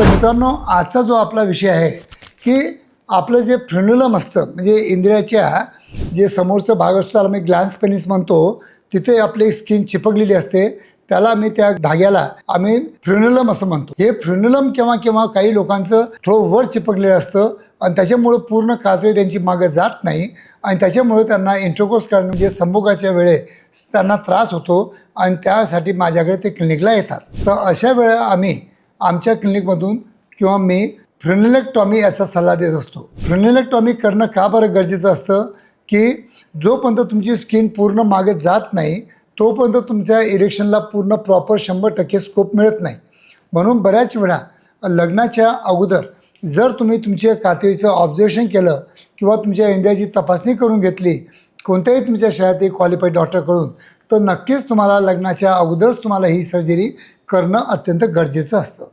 तर मित्रांनो आजचा जो आपला विषय आहे की आपलं जे फ्रेन्युलम असतं म्हणजे इंद्रियाच्या जे समोरचं भाग असतो त्याला मी ग्लॅन्स पेनिस म्हणतो तिथे आपली स्किन चिपकलेली असते त्याला आम्ही त्या धाग्याला आम्ही फ्रेन्युलम असं म्हणतो. हे फ्रेन्युलम किंवा किंवा काही लोकांचं थोडं वर चिपकलेलं असतं आणि त्याच्यामुळं पूर्ण कातळी त्यांची मागं जात नाही आणि त्याच्यामुळे त्यांना इंट्रोकोस करणं म्हणजे संभोगाच्या वेळेस त्यांना त्रास होतो आणि त्यासाठी माझ्याकडे ते क्लिनिकला येतात. तर अशा वेळा आम्ही आमच्या क्लिनिकमधून किंवा मी फ्रेनेलेक्टॉमी याचा सल्ला देत असतो. फ्रेनेलेक्टॉमी करणं का बरं गरजेचं असतं? की जोपर्यंत तुमची स्किन पूर्ण मागे जात नाही तोपर्यंत तुमच्या इरेक्शनला पूर्ण प्रॉपर शंभर टक्के स्कोप मिळत नाही. म्हणून बऱ्याच वेळा लग्नाच्या अगोदर जर तुम्ही तुमच्या कातडीचं ऑब्झर्वेशन केलं किंवा तुमच्या इंडियाची तपासणी करून घेतली कोणत्याही तुमच्या शहरातील क्वालिफाईड डॉक्टरकडून तर नक्कीच तुम्हाला लग्नाच्या अगोदरच तुम्हाला ही सर्जरी करणं अत्यंत गरजेचं असतं.